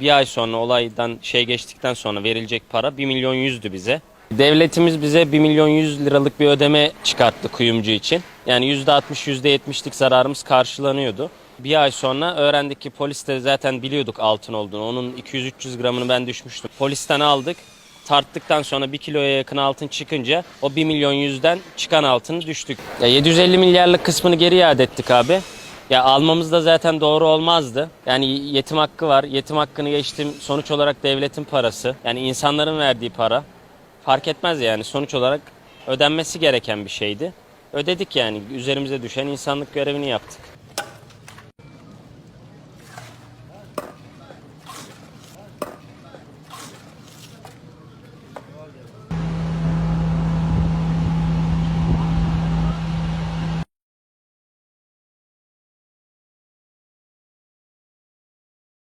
Bir ay sonra olaydan şey geçtikten sonra verilecek para 1 milyon 100'dü bize. Devletimiz bize 1 milyon 100 liralık bir ödeme çıkarttı kuyumcu için. Yani %60 %70'lik zararımız karşılanıyordu. Bir ay sonra öğrendik ki polis de zaten biliyorduk altın olduğunu. Onun 200-300 gramını ben düşmüştüm. Polisten aldık. Tarttıktan sonra 1 kiloya yakın altın çıkınca o 1 milyon yüzden çıkan altını düştük. Ya 750 milyarlık kısmını geri iade ettik abi. Ya almamız da zaten doğru olmazdı. Yani yetim hakkı var. Yetim hakkını geçtim. Sonuç olarak devletin parası. Yani insanların verdiği para. Fark etmez yani. Sonuç olarak ödenmesi gereken bir şeydi. Ödedik yani. Üzerimize düşen insanlık görevini yaptık.